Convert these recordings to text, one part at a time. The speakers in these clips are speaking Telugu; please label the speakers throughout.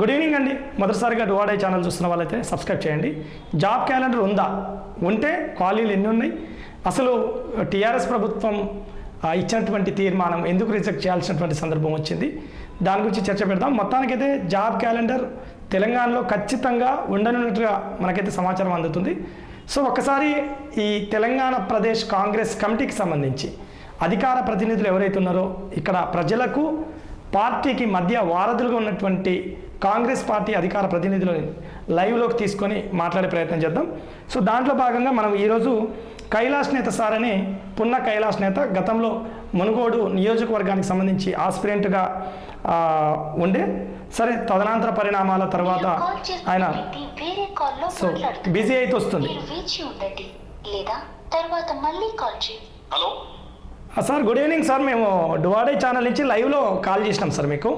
Speaker 1: గుడ్ ఈవినింగ్ అండి. మొదటిసారిగా డువాడై ఛానల్ చూస్తున్న వాళ్ళైతే సబ్స్క్రైబ్ చేయండి. జాబ్ క్యాలెండర్ ఉందా? ఉంటే ఖాళీలు ఎన్ని ఉన్నాయి? అసలు టీఆర్ఎస్ ప్రభుత్వం ఇచ్చినటువంటి తీర్మానం ఎందుకు రిజెక్ట్ చేయాల్సినటువంటి సందర్భం వచ్చింది. దాని గురించి చర్చ పెడదాం. మొత్తానికైతే జాబ్ క్యాలెండర్ తెలంగాణలో ఖచ్చితంగా ఉండనున్నట్టుగా మనకైతే సమాచారం అందుతుంది. సో ఒక్కసారి ఈ తెలంగాణ ప్రదేశ్ కాంగ్రెస్ కమిటీకి సంబంధించి అధికార ప్రతినిధులు ఎవరైతే ఉన్నారో ఇక్కడ ప్రజలకు పార్టీకి మధ్య వారధులుగా ఉన్నటువంటి కాంగ్రెస్ పార్టీ అధికార ప్రతినిధులని లైవ్లోకి తీసుకొని మాట్లాడే ప్రయత్నం చేద్దాం. సో దాంట్లో భాగంగా మనం ఈరోజు కైలాష్ నేత సార్ అని పున్న కైలాష్ నేత గతంలో మునుగోడు నియోజకవర్గానికి సంబంధించి ఆస్పిరెంట్గా ఉండే. సరే తదనంతర పరిణామాల తర్వాత ఆయన సో. బిజీ అయితే వస్తుంది. Sir good evening sir. మేము డువాడే ఛానల్ నుంచి లైవ్లో కాల్ చేసినాం సార్ మీకు.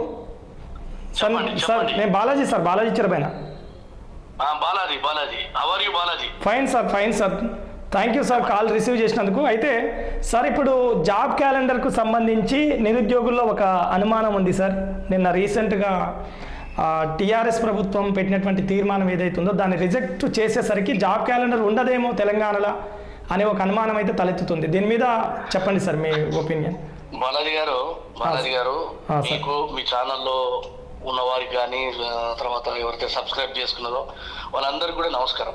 Speaker 1: Sir sir. నేను Balaji sir Balaji చిరపైన
Speaker 2: Balaji Balaji. Are you Balaji?
Speaker 1: Fine sir fine sir. Thank you sir call receive చేసినందుకు. అయితే సార్ ఇప్పుడు జాబ్ క్యాలెండర్కు సంబంధించి నిరుద్యోగుల్లో ఒక అనుమానం ఉంది సార్. నిన్న రీసెంట్గా టీఆర్ఎస్ ప్రభుత్వం పెట్టినటువంటి తీర్మానం ఏదైతే ఉందో దాన్ని రిజెక్ట్ చేసేసరికి జాబ్ క్యాలెండర్ ఉండదేమో తెలంగాణలో అనే ఒక అనుమానం అయితే తలెత్తుతుంది. దీని మీద చెప్పండి సార్ మీ ఒపీనియన్.
Speaker 2: బాలాజీ గారు బాలాజీ గారు. మీకు మీ ఛానల్లో ఉన్న వారికి కానీ తర్వాత ఎవరైతే సబ్స్క్రైబ్ చేసుకున్నారో వాళ్ళందరికీ కూడా నమస్కారం.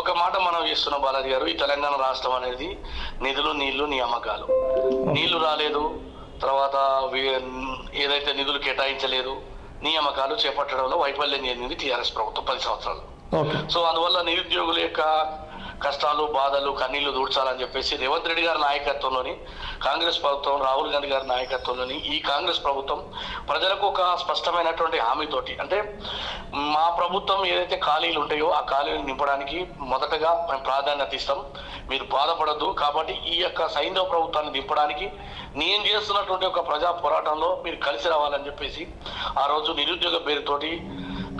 Speaker 2: ఒక మాట మనం చేస్తున్నాం బాలాజీ గారు ఈ తెలంగాణ రాష్ట్రం అనేది నిధులు నీళ్ళు నియామకాలు. నీళ్ళు రాలేదు తర్వాత ఏదైతే నిధులు కేటాయించలేదు నియామకాలు చేపట్టడంలో వైఫల్యం చెందింది టీఆర్ఎస్ ప్రభుత్వం పది సంవత్సరాలు. సో అందువల్ల నిరుద్యోగుల యొక్క కష్టాలు బాధలు కన్నీళ్ళు దూడ్చాలని చెప్పేసి రేవంత్ రెడ్డి గారి నాయకత్వంలోని కాంగ్రెస్ ప్రభుత్వం రాహుల్ గాంధీ గారి నాయకత్వంలోని ఈ కాంగ్రెస్ ప్రభుత్వం ప్రజలకు ఒక స్పష్టమైనటువంటి హామీతోటి అంటే మా ప్రభుత్వం ఏదైతే ఖాళీలు ఉంటాయో ఆ ఖాళీలు నింపడానికి మొదటగా మేము ప్రాధాన్యత ఇస్తాం. మీరు బాధపడద్దు. కాబట్టి ఈ యొక్క సైంధవ ప్రభుత్వాన్ని దింపడానికి నేను చేస్తున్నటువంటి ఒక ప్రజా పోరాటంలో మీరు కలిసి రావాలని చెప్పేసి ఆ రోజు నిరుద్యోగ పేరుతోటి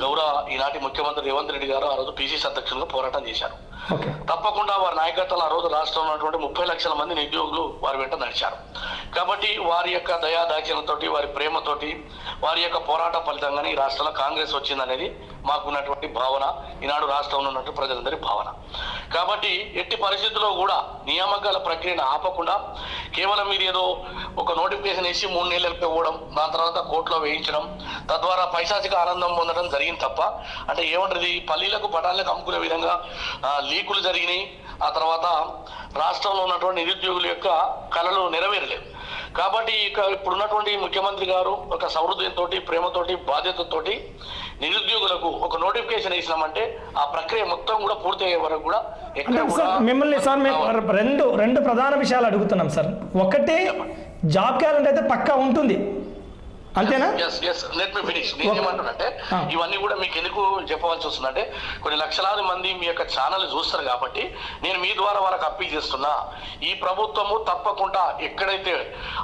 Speaker 2: గౌరవ ఈనాటి ముఖ్యమంత్రి రేవంత్ రెడ్డి గారు ఆ రోజు పిసిసి అధ్యక్షులుగా పోరాటం చేశారు. తప్పకుండా వారి నాయకత్వంలో ఆ రోజు రాష్ట్రంలో ఉన్నటువంటి ముప్పై లక్షల మంది నిరుద్యోగులు వారి వెంట నడిచారు. కాబట్టి వారి యొక్క దయాదాక్షిణతోటి వారి ప్రేమతోటి వారి యొక్క పోరాట ఫలితంగానే ఈ రాష్ట్రంలో కాంగ్రెస్ వచ్చిందనేది మాకున్నటువంటి భావన. ఈనాడు రాష్ట్రంలో ఉన్నటువంటి ప్రజలందరి భావన. కాబట్టి ఎట్టి పరిస్థితుల్లో కూడా నియామకాల ప్రక్రియను ఆపకుండా కేవలం మీరు ఏదో ఒక నోటిఫికేషన్ వేసి మూడు నెలలు ఇవ్వడం దాని తర్వాత కోర్టులో వేయించడం తద్వారా పైశాచిక ఆనందం పొందడం జరిగింది తప్ప అంటే ఏమంటది? పల్లీలకు పటాలకు అమ్ముకునే విధంగా లీకులు జరిగినాయి. ఆ తర్వాత రాష్ట్రంలో ఉన్నటువంటి నిరుద్యోగుల యొక్క కళలు నెరవేరలేదు. కాబట్టి ఇక ఇప్పుడున్నటువంటి ముఖ్యమంత్రి గారు ఒక సౌహృదయంతో ప్రేమతోటి బాధ్యతతోటి నిరుద్యోగులకు ఒక నోటిఫికేషన్ వేసినామంటే ఆ ప్రక్రియ మొత్తం కూడా పూర్తి అయ్యే వరకు కూడా
Speaker 1: మిమ్మల్ని సార్ మేము రెండు రెండు ప్రధాన విషయాలు అడుగుతున్నాం సార్. ఒకటి జాబ్ క్యాలెండర్ అయితే పక్కా ఉంటుంది. అంతేనా?
Speaker 2: Let me finish. ఇవన్నీ కూడా మీకు ఎందుకు చెప్పవలసి వస్తుందంటే కొన్ని లక్షలాది మంది మీ యొక్క ఛానల్ చూస్తారు కాబట్టి నేను మీ ద్వారా వాళ్ళకి అప్పీల్ చేస్తున్నా. ఈ ప్రభుత్వము తప్పకుండా ఎక్కడైతే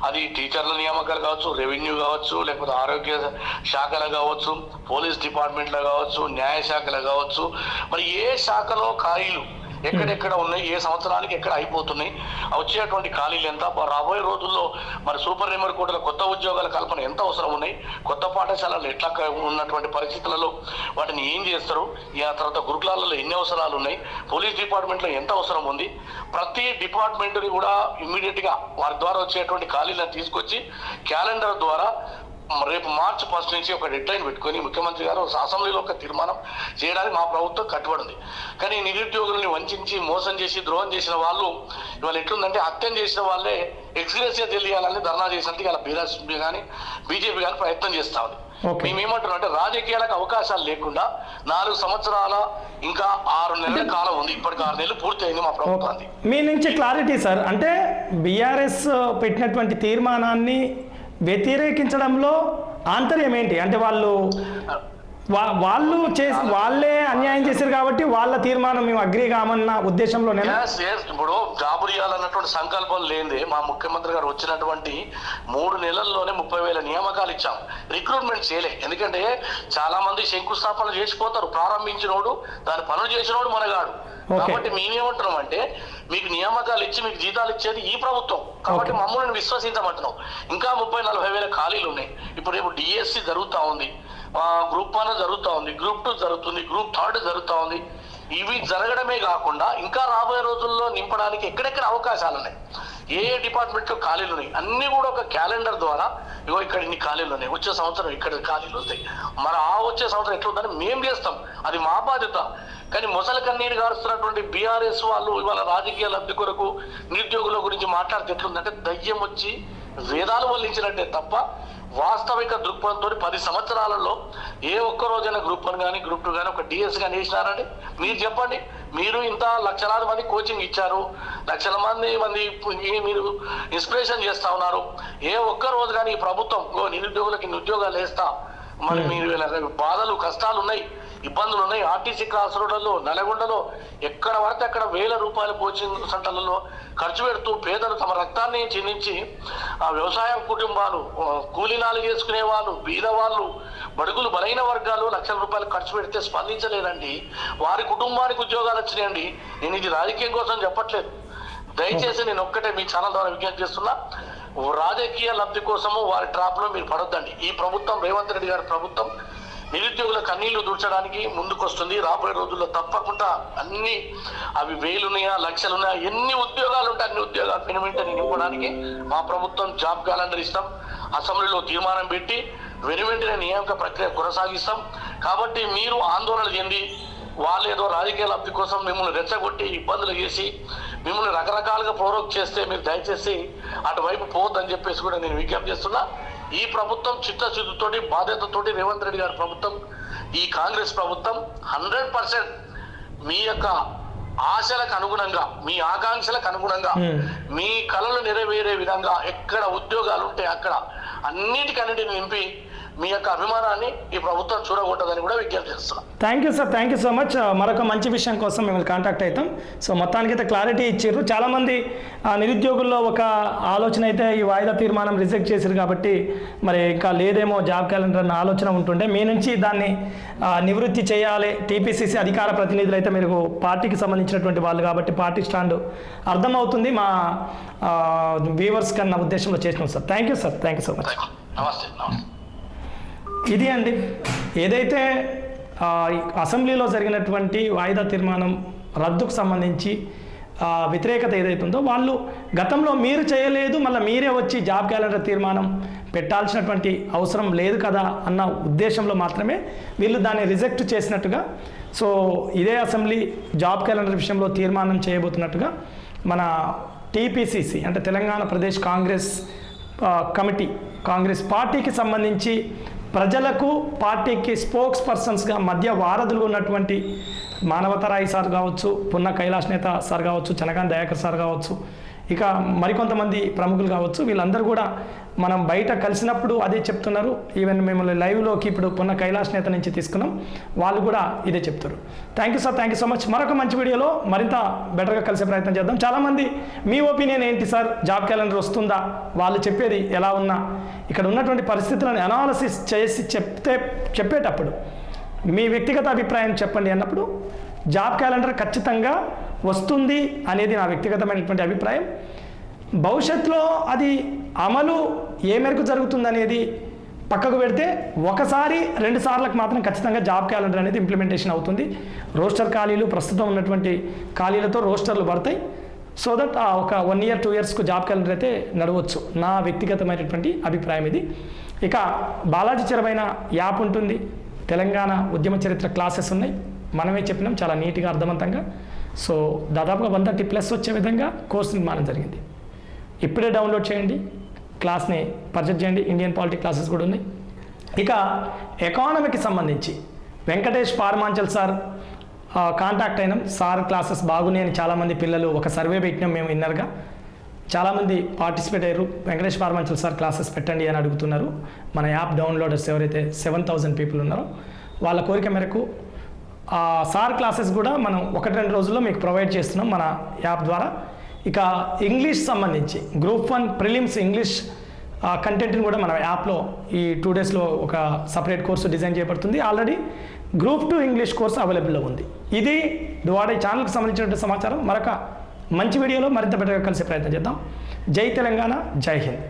Speaker 2: అది టీచర్ల నియామకాలు కావచ్చు రెవెన్యూ కావచ్చు లేకపోతే ఆరోగ్య శాఖలు కావచ్చు పోలీస్ డిపార్ట్మెంట్లో కావచ్చు న్యాయ శాఖలు కావచ్చు మరి ఏ శాఖలో ఖాళీలు ఎక్కడెక్కడ ఉన్నాయి? ఏ సంవత్సరానికి ఎక్కడ అయిపోతున్నాయి వచ్చేటువంటి ఖాళీలు ఎంత? రాబోయే రోజుల్లో మరి సూపర్ నెంబర్ కోటల కొత్త ఉద్యోగాల కల్పన ఎంత అవసరం ఉన్నాయి? కొత్త పాఠశాలలు ఎట్లా ఉన్నటువంటి పరిస్థితులలో వాటిని ఏం చేస్తారు? ఆ తర్వాత గురుకులాలలో ఎన్ని అవసరాలు ఉన్నాయి? పోలీస్ డిపార్ట్మెంట్లో ఎంత అవసరం ఉంది? ప్రతి డిపార్ట్మెంట్ని కూడా ఇమ్మీడియట్గా వారి ద్వారా వచ్చేటువంటి ఖాళీలను తీసుకొచ్చి క్యాలెండర్ ద్వారా రేపు మార్చి ఫస్ట్ నుంచి ఒక డెడ్ లైన్ పెట్టుకొని ముఖ్యమంత్రి గారు అసెంబ్లీలో ఒక తీర్మానం చేయడానికి మా ప్రభుత్వం కట్టుబడి ఉంది. కానీ నిరుద్యోగుల్ని వంచి మోసం చేసి ద్రోహం చేసిన వాళ్ళు ఇవాళ ఎట్లుందంటే హత్యం చేసిన వాళ్ళే ఎక్స్గ్రెసియా తెలియాలని ధర్నా చేసినట్టు ఇలా బీఆర్ఎస్పీ కానీ బీజేపీ కానీ ప్రయత్నం చేస్తా ఉంది.
Speaker 1: Okay.
Speaker 2: మేము ఏమంటున్నాం అంటే రాజకీయాలకు అవకాశాలు లేకుండా నాలుగు సంవత్సరాల ఇంకా ఆరు నెలల కాలం ఉంది. ఇప్పటికి ఆరు నెలలు పూర్తి అయింది మా ప్రభుత్వానికి.
Speaker 1: మీ నుంచి క్లారిటీ సార్. అంటే బీఆర్ఎస్ పెట్టినటువంటి తీర్మానాన్ని వ్యతిరేకించడంలో ఆంతర్యం ఏంటి? అంటే వాళ్ళు వాళ్ళు చేసి వాళ్ళే అన్యాయం చేశారు కాబట్టి వాళ్ళ తీర్మానం మేము అగ్రి కామన్న
Speaker 2: yes. ఇప్పుడు జాబులు ఇవ్వాలన్నటువంటి సంకల్పం లేనిదే మా ముఖ్యమంత్రి గారు వచ్చినటువంటి మూడు నెలల్లోనే ముప్పై వేల నియామకాలు ఇచ్చాం. రిక్రూట్మెంట్ చేయలే. ఎందుకంటే చాలా మంది శంకుస్థాపన చేసిపోతారు. ప్రారంభించినోడు దాని పనులు చేసినోడు మనగాడు. కాబట్టి మేమేమంటున్నాం అంటే మీకు నియామకాలు ఇచ్చి మీకు జీతాలు ఇచ్చేది ఈ ప్రభుత్వం. కాబట్టి. మమ్మల్ని విశ్వసించమంటున్నాం. ఇంకా ముప్పై నలభై వేల ఖాళీలు ఉన్నాయి ఇప్పుడు రేపు డిఎస్సి జరుగుతా ఉంది. గ్రూప్ వన్ జరుగుతూ ఉంది గ్రూప్ టూ జరుగుతుంది గ్రూప్ థర్డ్ జరుగుతూ ఉంది. ఇవి జరగడమే కాకుండా ఇంకా రాబోయే రోజుల్లో నింపడానికి ఎక్కడెక్కడ అవకాశాలు ఉన్నాయి? ఏ ఏ డిపార్ట్మెంట్లో ఖాళీలు ఉన్నాయి? అన్ని కూడా ఒక క్యాలెండర్ ద్వారా ఇగో ఇక్కడ ఇన్ని ఖాళీలు ఉన్నాయి వచ్చే సంవత్సరం ఇక్కడ ఖాళీలు వస్తాయి మరి ఆ వచ్చే సంవత్సరం ఎట్లుందని మేము చేస్తాం అది మా బాధ్యత. కానీ మొసలి కన్నీరు గారుస్తున్నటువంటి బీఆర్ఎస్ వాళ్ళు ఇవాళ రాజకీయ లబ్ధి కొరకు నిరుద్యోగుల గురించి మాట్లాడితే ఎట్లుందంటే దయ్యం వచ్చి వేదాలు వల్లించినట్టే తప్ప వాస్తవిక దృక్పథంతో పది సంవత్సరాలలో ఏ ఒక్క రోజైనా గ్రూప్ వన్ కానీ గ్రూప్ టూ కానీ ఒక డిఎస్ కానీ వేసినారండి. మీరు చెప్పండి మీరు ఇంత లక్షలాది మంది కోచింగ్ ఇచ్చారు లక్షల మంది మంది మీరు ఇన్స్పిరేషన్ చేస్తా ఉన్నారు. ఏ ఒక్క రోజు కానీ ఈ ప్రభుత్వం "ఓ, నిరుద్యోగులకి ఇన్ని ఉద్యోగాలు వేస్తా మరి మీరు ఇలా బాధలు కష్టాలు ఉన్నాయి. ఇబ్బందులు ఉన్నాయి. ఆర్టీసీ క్రాస్ రోడ్లలో నల్గొండలో ఎక్కడ పడితే అక్కడ వేల రూపాయల కోచింగ్ సెంటర్లలో ఖర్చు పెడుతూ పేదలు తమ రక్తాన్ని చిందించి ఆ వ్యవసాయ కుటుంబాలు కూలీనాలు చేసుకునే వాళ్ళు బీదవాళ్ళు బడుగులు బలైన వర్గాలు లక్షల రూపాయలు ఖర్చు పెడితే స్పందించలేదండి. వారి కుటుంబానికి ఉద్యోగాలు వచ్చినాయండి. నేను ఇది రాజకీయం కోసం చెప్పట్లేదు. దయచేసి నేను ఒక్కటే మీ ఛానల్ ద్వారా విజ్ఞప్తి చేస్తున్నా. రాజకీయ లబ్ధి కోసము వారి ట్రాప్లో మీరు పడొద్దండి. ఈ ప్రభుత్వం రేవంత్ రెడ్డి గారి ప్రభుత్వం నిరుద్యోగుల కన్నీళ్ళు దూర్చడానికి ముందుకొస్తుంది. రాబోయే రోజుల్లో తప్పకుండా అన్ని అవి వేలున్నాయా లక్షలున్నాయా ఎన్ని ఉద్యోగాలు ఉంటాయి అన్ని ఉద్యోగాలు వెనువెంటనే నింపడానికి మా ప్రభుత్వం జాబ్ క్యాలెండర్ ఇస్తాం. అసెంబ్లీలో తీర్మానం పెట్టి వెనువెంటనే నియామక ప్రక్రియ కొనసాగిస్తాం. కాబట్టి మీరు ఆందోళన చెంది వాళ్ళు ఏదో రాజకీయ లబ్ధి కోసం మిమ్మల్ని రెచ్చగొట్టి ఇబ్బందులు చేసి మిమ్మల్ని రకరకాలుగా ప్రోరోక్ చేస్తే మీరు దయచేసి అటువైపు పోవద్దని చెప్పేసి కూడా నేను విజ్ఞప్తి చేస్తున్నా. ఈ ప్రభుత్వం చిత్తశుద్ధితోటి బాధ్యతతోటి రేవంత్ రెడ్డి గారి ప్రభుత్వం ఈ కాంగ్రెస్ ప్రభుత్వం హండ్రెడ్ పర్సెంట్ మీ యొక్క ఆశలకు అనుగుణంగా మీ ఆకాంక్షలకు అనుగుణంగా. మీ కళలు నెరవేరే విధంగా ఎక్కడ ఉద్యోగాలు ఉంటే అక్కడ అన్నిటికన్నిటిని నింపి మీ యొక్క అభిమానాన్ని ఈ ప్రభుత్వం చూడకూడదని కూడా విజ్ఞప్తి చేస్తున్నాం.
Speaker 1: Thank you sir thank you so much మరొక మంచి విషయం కోసం మిమ్మల్ని కాంటాక్ట్ అవుతాం. సో మొత్తానికి అయితే క్లారిటీ ఇచ్చారు. చాలామంది ఆ, నిరుద్యోగుల్లో ఒక ఆలోచన అయితే ఈ వాయిదా తీర్మానం రిజెక్ట్ చేశారు కాబట్టి మరి ఇంకా లేదేమో జాబ్ క్యాలెండర్ అన్న ఆలోచన ఉంటుండే. మీ నుంచి దాన్ని నివృత్తి చేయాలి. టీపీసీసీ అధికార ప్రతినిధులు అయితే మీరు పార్టీకి సంబంధించినటువంటి వాళ్ళు కాబట్టి పార్టీ స్టాండ్ అర్థమవుతుంది. మా వ్యూవర్స్ కన్నా ఉద్దేశంలో చేసినాం sir thank you sir thank you so much
Speaker 2: నమస్తే నమస్తే
Speaker 1: ఇది అండి. ఏదైతే అసెంబ్లీలో జరిగినటువంటి వాయిదా తీర్మానం రద్దుకు సంబంధించి వ్యతిరేకత ఏదైతే ఉందో వాళ్ళు గతంలో మీరు చేయలేదు మళ్ళీ మీరే వచ్చి జాబ్ క్యాలెండర్ తీర్మానం పెట్టాల్సినటువంటి అవసరం లేదు కదా అన్న ఉద్దేశంలో మాత్రమే వీళ్ళు దాన్ని రిజెక్ట్ చేసినట్టుగా సో ఇదే అసెంబ్లీ జాబ్ క్యాలెండర్ విషయంలో తీర్మానం చేయబోతున్నట్టుగా మన టీపీసీసీ అంటే Telangana Pradesh Congress committee Congress పార్టీకి సంబంధించి ప్రజలకు పార్టీకి స్పోక్స్ పర్సన్స్గా మధ్య వారధులు ఉన్నటువంటి మానవతరాయి సార్ కావచ్చు పున్న కైలాష్ నేత సార్ కావచ్చు చనకాంత్ దయాకర్ సార్ కావచ్చు ఇక మరికొంతమంది ప్రముఖులు కావచ్చు వీళ్ళందరూ కూడా మనం బయట కలిసినప్పుడు అదే చెప్తున్నారు. ఈవెన్ మిమ్మల్ని లైవ్లోకి ఇప్పుడు పున్న కైలాష్ నేత నుంచి తీసుకున్నాం. వాళ్ళు కూడా ఇదే చెప్తారు. Thank you sir thank you so much మరొక మంచి వీడియోలో మరింత బెటర్గా కలిసే ప్రయత్నం చేద్దాం. చాలామంది మీ ఒపీనియన్ ఏంటి సార్ జాబ్ క్యాలెండర్ వస్తుందా? వాళ్ళు చెప్పేది ఎలా ఉన్నా ఇక్కడ ఉన్నటువంటి పరిస్థితులను అనాలసిస్ చేసి చెప్తే చెప్పేటప్పుడు మీ వ్యక్తిగత అభిప్రాయం చెప్పండి అన్నప్పుడు జాబ్ క్యాలెండర్ ఖచ్చితంగా వస్తుంది అనేది నా వ్యక్తిగతమైనటువంటి అభిప్రాయం. భవిష్యత్తులో అది అమలు ఏ మేరకు జరుగుతుంది అనేది పక్కకు పెడితే ఒకసారి రెండు సార్లకు మాత్రం ఖచ్చితంగా జాబ్ క్యాలెండర్ అనేది ఇంప్లిమెంటేషన్ అవుతుంది. రోస్టర్ ఖాళీలు ప్రస్తుతం ఉన్నటువంటి ఖాళీలతో రోస్టర్లు పడతాయి. సో దట్ ఆ ఒక వన్ ఇయర్ టూ ఇయర్స్కు జాబ్ క్యాలెండర్ అయితే నడవచ్చు. నా వ్యక్తిగతమైనటువంటి అభిప్రాయం ఇది. ఇక బాలాజీ చరమైన యాప్ ఉంటుంది. తెలంగాణ ఉద్యమ చరిత్ర క్లాసెస్ ఉన్నాయి. మనమే చెప్పినాం చాలా నీట్గా అర్థవంతంగా. సో దాదాపుగా వన్ థర్టీ ప్లస్ వచ్చే విధంగా కోర్సు నిర్మాణం జరిగింది. ఇప్పుడే డౌన్లోడ్ చేయండి. క్లాస్ని పర్చేజ్ చేయండి. ఇండియన్ పాలిటీ క్లాసెస్ కూడా ఉన్నాయి. ఇక ఎకానమీకి సంబంధించి వెంకటేష్ పార్మాంచల్ సార్ కాంటాక్ట్ అయినాం. సార్ క్లాసెస్ బాగున్నాయి అని చాలామంది పిల్లలు ఒక సర్వే పెట్టినాం మేము విన్నర్గా చాలామంది పార్టిసిపేట్ అయ్యారు. వెంకటేష్ పార్మాంచల్ సార్ క్లాసెస్ పెట్టండి అని అడుగుతున్నారు. మన యాప్ డౌన్లోడర్స్ ఎవరైతే సెవెన్ థౌజండ్ పీపుల్ ఉన్నారో వాళ్ళ కోరిక మేరకు సార్ క్లాసెస్ కూడా మనం ఒకటి రెండు రోజుల్లో మీకు ప్రొవైడ్ చేస్తున్నాం మన యాప్ ద్వారా. ఇక ఇంగ్లీష్ సంబంధించి గ్రూప్ వన్ ప్రిలిమ్స్ ఇంగ్లీష్ కంటెంట్ని కూడా మన యాప్లో ఈ టూ డేస్లో ఒక సపరేట్ కోర్సు డిజైన్ చేయబడుతుంది. Already group two English course అవైలబుల్లో ఉంది. ఇది దువాడే ఛానల్కి సంబంధించినటువంటి సమాచారం. మరొక మంచి వీడియోలో మరింత బెటర్గా కలిసే ప్రయత్నం చేద్దాం. జై తెలంగాణ జై హింద్.